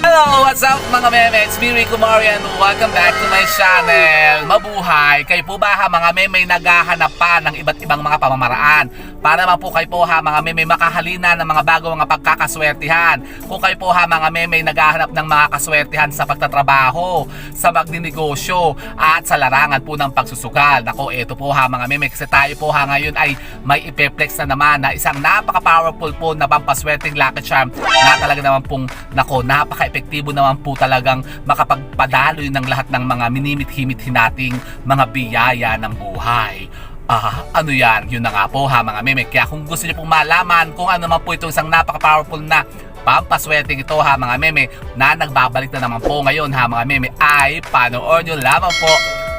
Hello, what's up mga meme? It's me, Rico Marian. Welcome back to my channel. Mabuhay! Kayo po ba ha mga meme naghahanap pa ng iba't ibang mga pamamaraan? Para naman po kayo po ha mga meme makahalina ng mga bago mga pagkakaswertihan. Kung kayo po ha mga meme naghahanap ng mga kaswertihan sa pagtatrabaho, sa magninegosyo, at sa larangan po ng pagsusugal. Nako, eto po ha mga meme kasi tayo po ha ngayon ay may ipeplex na naman na isang napaka-powerful po na pampaswerteng lucky charm na talaga naman pong nako, napaka-epektibo naman po talagang makapagpadaloy ng lahat ng mga minimit-himit nating mga biyaya ng buhay. Ah, ano yan? Yun na nga po ha mga meme. Kaya kung gusto niyo pong malaman kung ano man po itong isang napaka-powerful na pampaswerteng ito ha mga meme na nagbabalik na naman po ngayon ha mga meme ay panoorin nyo lamang po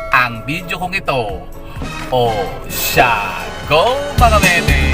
ang video kong ito. O siya, go mga meme!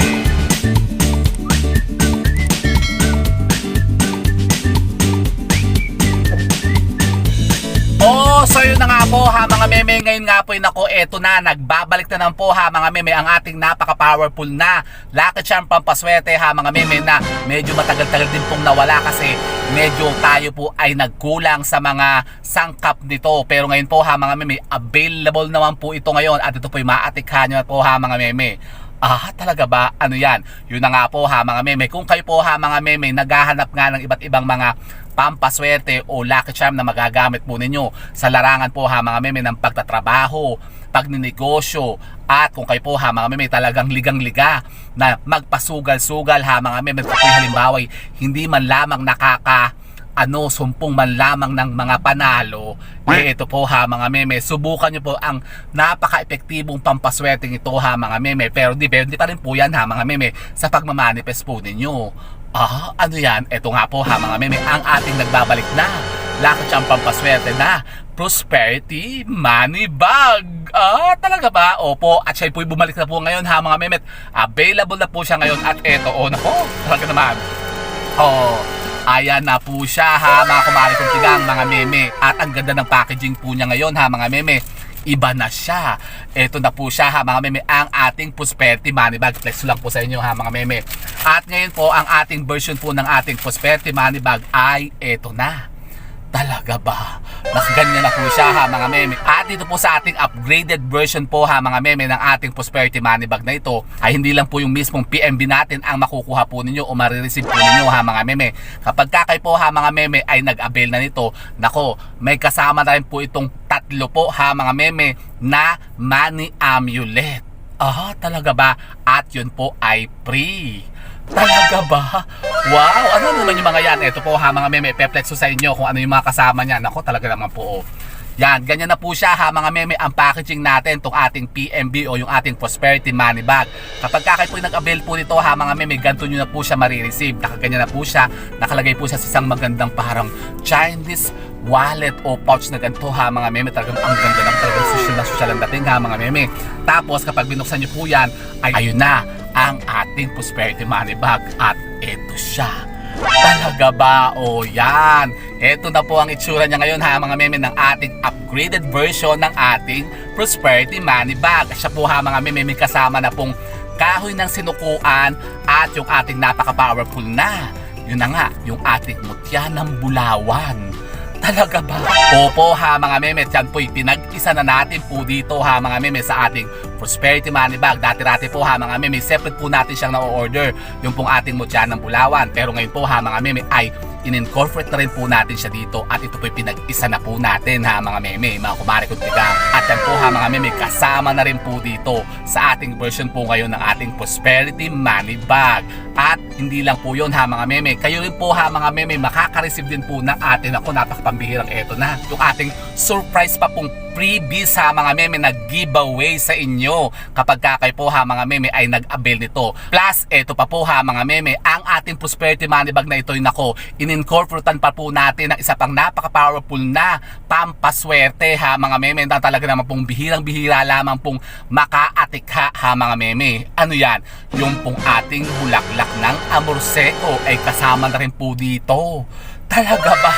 So yun na nga po ha mga meme ngayon nga po nako eto na nagbabalik na naman po ha mga meme ang ating napaka-powerful na Lucky Charm pampaswerte ha mga meme na medyo matagal-tagal din pong nawala kasi medyo tayo po ay nagkulang sa mga sangkap nito pero ngayon po ha mga meme available naman po ito ngayon at ito po yung maatikhan nyo po ha mga meme Ah, talaga ba? Ano yan? Yun na nga po ha mga meme. Kung kayo po ha mga meme, naghahanap nga ng iba't ibang mga pampaswerte o lucky charm na magagamit po ninyo sa larangan po ha mga meme ng pagtatrabaho, pagninegosyo, at kung kayo po ha mga meme talagang ligang-liga na magpasugal-sugal ha mga meme. Kung halimbawa hindi man lamang nakaka ano, sumpong man lamang ng mga panalo, eh ito po ha mga meme, subukan nyo po ang napaka-epektibong pampaswerteng ito ha mga meme, pero depende pa rin po yan ha mga meme sa pagmamanifest po ninyo. Ah, ano yan? Ito nga po ha mga meme, ang ating nagbabalik na, lakot siyang pampaswerte na, prosperity money bag. Ah, talaga ba? Opo, at siya po'y bumalik na po ngayon ha mga meme, available na po siya ngayon at eto, oh nako, talaga naman. Oh, ayan na po siya ha mga kumari kong tigang mga meme. At ang ganda ng packaging po niya ngayon ha mga meme. Iba na siya. Ito na po siya ha mga meme ang ating Prosperity Money Bag. Flex lang po sa inyo ha mga meme. At ngayon po ang ating version po ng ating Prosperity Money Bag ay ito na. Talaga ba? Nakaganyan na po siya ha mga meme. At dito po sa ating upgraded version po ha mga meme ng ating Prosperity Money Bag na ito ay hindi lang po yung mismong PMB natin ang makukuha po ninyo o marireceive po ninyo ha mga meme. Kapag kakay po ha mga meme ay nag-avail na nito, nako may kasama na rin po itong tatlo po ha mga meme na money amulet. Ah, talaga ba? At yun po ay free. Talaga ba? Wow! Ano naman yung mga yan? Ito po ha mga meme, peplex ko sa inyo kung ano yung mga kasama niyan. Ako talaga naman po. Oh. Yan, ganyan na po siya ha mga meme ang packaging natin tong ating PMB o yung ating Prosperity Money Bag. Kapag kakay po nag-avail po nito ha mga meme, ganito nyo na po siya marireceive. Nakaganyan na po siya, nakalagay po siya sa isang magandang parang Chinese wallet o pouch na ganito ha mga meme. Talagang ang ganda ng talagang social na social ang dating ha mga meme. Tapos kapag binuksan nyo po yan, ay ayun na ang ating Prosperity Money Bag at eto siya. Talaga ba? O yan. Ito na po ang itsura niya ngayon ha mga meme ng ating upgraded version ng ating Prosperity Money Bag. Siya po ha mga meme kasama na pong kahoy ng sinukuan at yung ating napaka-powerful na. Yun na nga, yung ating mutya ng bulawan. Talaga ba? Opo ha mga meme, yan po'y pinag-isa na natin po dito ha mga meme sa ating Prosperity Money Bag. Dati-dati po ha mga meme, separate po natin siyang na-order yung pong ating mutya ng bulawan. Pero ngayon po ha mga meme ay in-incorporate na rin po natin siya dito at ito po'y pinag-isa na po natin ha mga meme, mga kumari kong tigang. At yan po ha mga meme, kasama na rin po dito sa ating version po ngayon ng ating Prosperity Money Bag. At hindi lang po yun ha mga meme, kayo rin po ha mga meme, makaka-receive din po ng atin ako napakapambihirang eto na. Yung ating surprise pa pong freebies ha mga meme na giveaway sa inyo kapag kakay po ha mga meme ay nag-avail nito. Plus, eto pa po ha mga meme, ang ating Prosperity Money Bag na ito ay nako, in-incorporatean pa po natin ng isa pang napaka-powerful na pampaswerte ha mga meme na talaga naman pong bihirang-bihira lamang pong makaatikha ha mga meme. Ano yan? Yung pong ating bulaklak ng amorseko ay kasama na rin po dito. Talaga ba?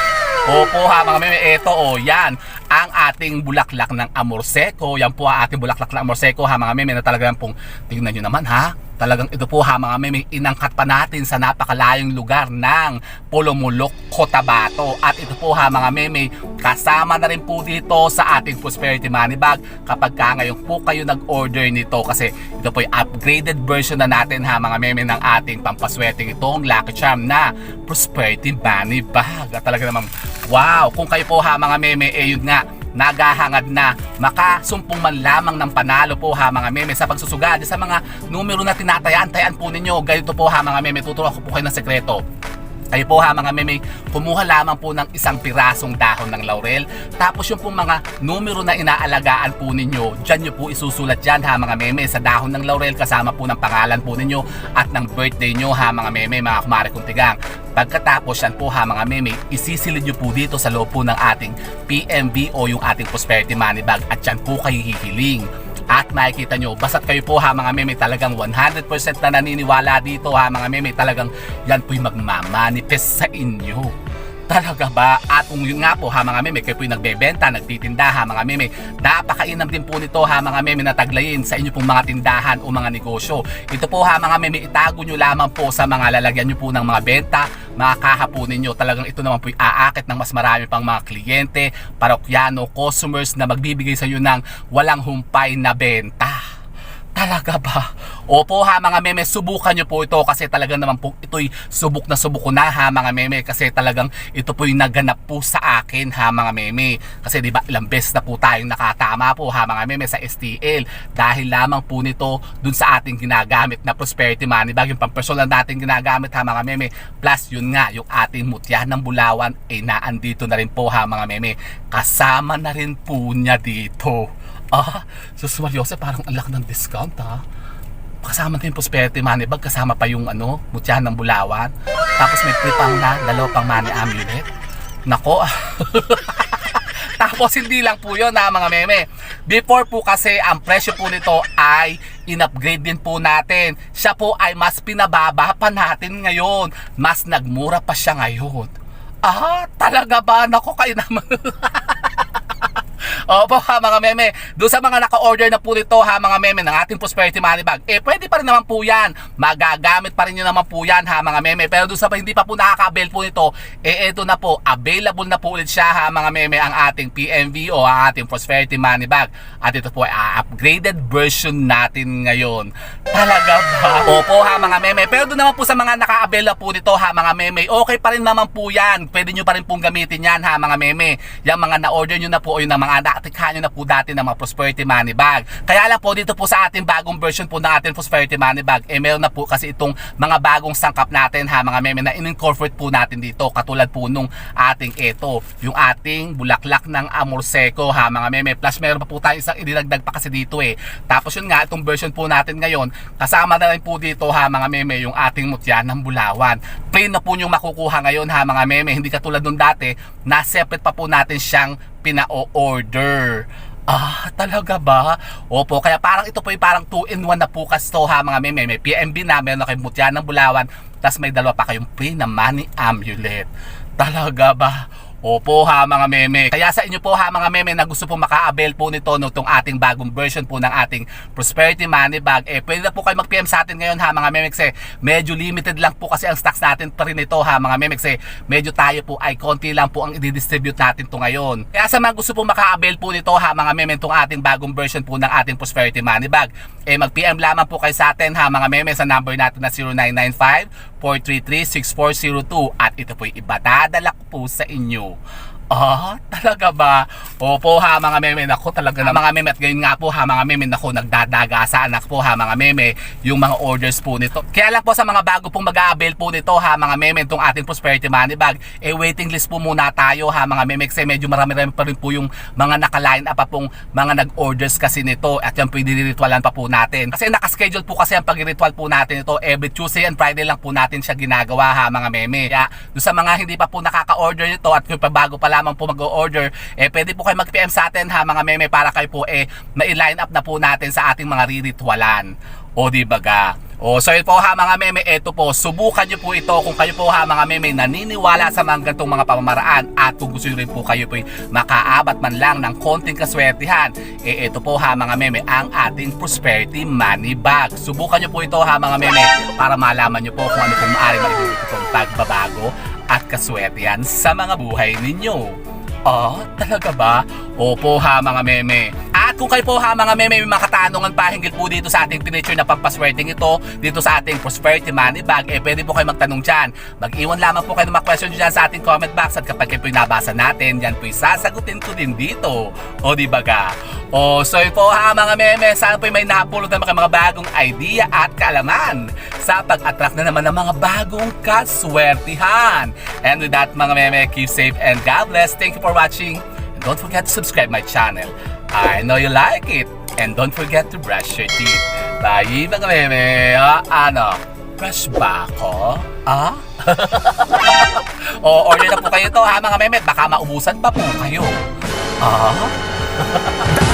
Opo ha mga meme, eto o yan. ang ating bulaklak ng Amor Seco. Yan po ang ating bulaklak ng Amor Seco ha mga meme na talagang pong tingnan nyo naman ha. Talagang ito po ha mga meme, inangkat pa natin sa napakalayong lugar ng Polomulok, Cotabato. At ito po ha mga meme, kasama na rin po dito sa ating Prosperity Money Bag kapag ka ngayon po kayo nag-order nito kasi ito po yung upgraded version na natin ha mga meme ng ating pampasweteng itong Lucky Charm na Prosperity Money Bag. At talaga naman, wow! Kung kayo po ha mga meme, eh yun nga, naghahangad na makasumpong man lamang ng panalo po ha mga meme sa pagsusugad sa mga numero na tinatayaan-tayaan po ninyo. Ganito po ha mga meme, tuturuan ko po kayo ng sekreto. Kayo po ha mga meme, kumuha lamang po ng isang pirasong dahon ng laurel. Tapos yung pong mga numero na inaalagaan po ninyo, dyan nyo po isusulat dyan ha mga meme sa dahon ng laurel kasama po ng pangalan po ninyo at ng birthday nyo ha mga meme, mga kumare kong tigang. Pagkatapos yan po ha mga meme, isisilid nyo po dito sa loob po ng ating PMB o yung ating Prosperity Money Bag at dyan po kayo hihiling. At makikita nyo, basta't kayo po ha mga meme, talagang 100% na naniniwala dito ha mga meme, talagang yan po'y magmamanifest sa inyo. Talaga ba? At kung yun nga po ha mga meme, kayo po'y nagbebenta, nagtitinda ha mga meme, napakainam din po nito ha mga meme na taglayin sa inyo pong mga tindahan o mga negosyo. Ito po ha mga meme, itago nyo lamang po sa mga lalagyan nyo po ng mga benta, mga kaha po ninyo. Talagang ito naman po'y aakit ng mas marami pang mga kliyente, parokyano, customers na magbibigay sa inyo ng walang humpay na benta. Talaga ba? Opo ha mga meme, subukan nyo po ito kasi talagang naman po ito'y subok na subok ko na ha mga meme kasi talagang ito po'y naganap po sa akin ha mga meme. Kasi di ba ilang beses na po tayong nakatama po ha mga meme sa STL dahil lamang po nito dun sa ating ginagamit na prosperity money bag yung pampersonal natin ginagamit ha mga meme. Plus yun nga yung ating mutya ng bulawan ay naandito na rin po ha mga meme. Kasama na rin po niya dito. Ah, sus Mariose, parang ang laki ng discount ha. Kasama din yung prosperity money bag, kasama pa yung ano, mutyahan ng bulawan. Tapos may free pang na, dalawa pang money amulet. Nako, Tapos hindi lang po yun ha mga meme. Before po kasi ang presyo po nito ay in-upgrade din po natin. Siya po ay mas pinababa pa natin ngayon. Mas nagmura pa siya ngayon. Ah, talaga ba? Nako kayo naman. Opo ha mga meme. Doon sa mga naka-order na po nito ha mga meme ng ating Prosperity Money Bag. Eh pwede pa rin naman po yan. Magagamit pa rin nyo naman po yan ha mga meme. Pero doon sa hindi pa po nakaka-avail po nito, eh ito na po. Available na po ulit siya ha mga meme ang ating PMV o ang ating Prosperity Money Bag. At ito po ay upgraded version natin ngayon. Talaga ba? Opo ha mga meme. Pero doon naman po sa mga naka-avail na po nito ha mga meme. Okay pa rin naman po yan. Pwede nyo pa rin pong gamitin yan ha mga meme. Yung mga na-order nyo na po o yung mga nyo na po dati ng mga Prosperity Money Bag. Kaya lang po dito po sa ating bagong version po ng ating Prosperity Money Bag, eh meron na po kasi itong mga bagong sangkap natin ha mga meme na in-incorporate po natin dito. Katulad po nung ating ito, yung ating bulaklak ng Amor Seco ha mga meme. Plus meron pa po tayo isang idinagdag pa kasi dito eh. Tapos yun nga, itong version po natin ngayon, kasama na rin po dito ha mga meme yung ating mutya ng bulawan. Plain na po yung makukuha ngayon ha mga meme. Hindi katulad nung dati na separate pa po natin siyang pina-order. Ah, talaga ba? Opo, kaya parang ito po yung parang 2 in 1 na po kasto ha mga meme. May PMB na, meron na kayong mutya ng bulawan, tapos may dalawa pa kayong free na money amulet. Talaga ba? Opo ha mga meme. Kaya sa inyo po ha mga meme na gusto po maka-avail po nito no tong ating bagong version po ng ating Prosperity Money Bag. Eh pwede na po kayo mag-PM sa atin ngayon ha mga meme kasi medyo limited lang po kasi ang stocks natin pa rin ito ha mga meme kasi medyo tayo po ay konti lang po ang i-distribute natin to ngayon. Kaya sa mga gusto po maka-avail po nito ha mga meme tong ating bagong version po ng ating Prosperity Money Bag. Eh mag-PM lamang po kayo sa atin ha mga meme sa number natin na 0995 433-6402 at ito po'y ibadadala ko po sa inyo. Oh. Ah, talaga ba? Opo ha mga meme nako talaga na mga meme at ngayon nga po ha mga meme nako nagdadagasa anak po ha mga meme yung mga orders po nito. Kaya lang po sa mga bago pong mag-a-avail po nito ha mga meme itong ating Prosperity Money Bag eh waiting list po muna tayo ha mga meme kasi medyo marami-rami pa rin po yung mga naka-line up pa pong mga nag-orders kasi nito at yan po i-ritualan pa po natin. Kasi naka-schedule po kasi ang pag-ritual po natin ito every Tuesday and Friday lang po natin siya ginagawa ha mga meme. Kaya doon sa mga hindi pa po nakaka-order nito at yung pa bago pa lamang po mag-order, eh pwede po kayo mag-PM sa atin ha mga meme para kayo po eh ma-line up na po natin sa ating mga riritualan. O di ba? O, so yun po ha mga meme, eto po, subukan nyo po ito kung kayo po ha mga meme naniniwala sa mga ganitong mga pamamaraan at kung gusto nyo rin po kayo po makaabat man lang ng konting kaswertihan, eh eto po ha mga meme, ang ating prosperity money bag. Subukan nyo po ito ha mga meme para malaman nyo po kung ano pong maaari maibigay itong pagbabago kaswertihan sa mga buhay ninyo. Oh, talaga ba? Opo ha mga meme. At kung kayo po ha mga meme may mga katanungan pa hinggil po dito sa ating piniture na pampaswerteng ito, dito sa ating prosperity money bag, eh pwede po kayo magtanong dyan. Mag-iwan lamang po kayo ng mga question dyan sa ating comment box at kapag kayo po nabasa natin, yan po sasagutin ko din dito. O di ba ga? O so yun po ha mga meme, sana po may napulot kayo mga bagong idea at kaalaman sa pag-attract na naman ng mga bagong kaswertihan. And with that mga meme, keep safe and God bless. Thank you for watching. And don't forget to subscribe my channel. I know you like it. And don't forget to brush your teeth. Bye mga meme. Ah, ano? Brush ba ako? Ah? o order na po kayo to ha mga meme. Baka maubusan pa po kayo. Ah?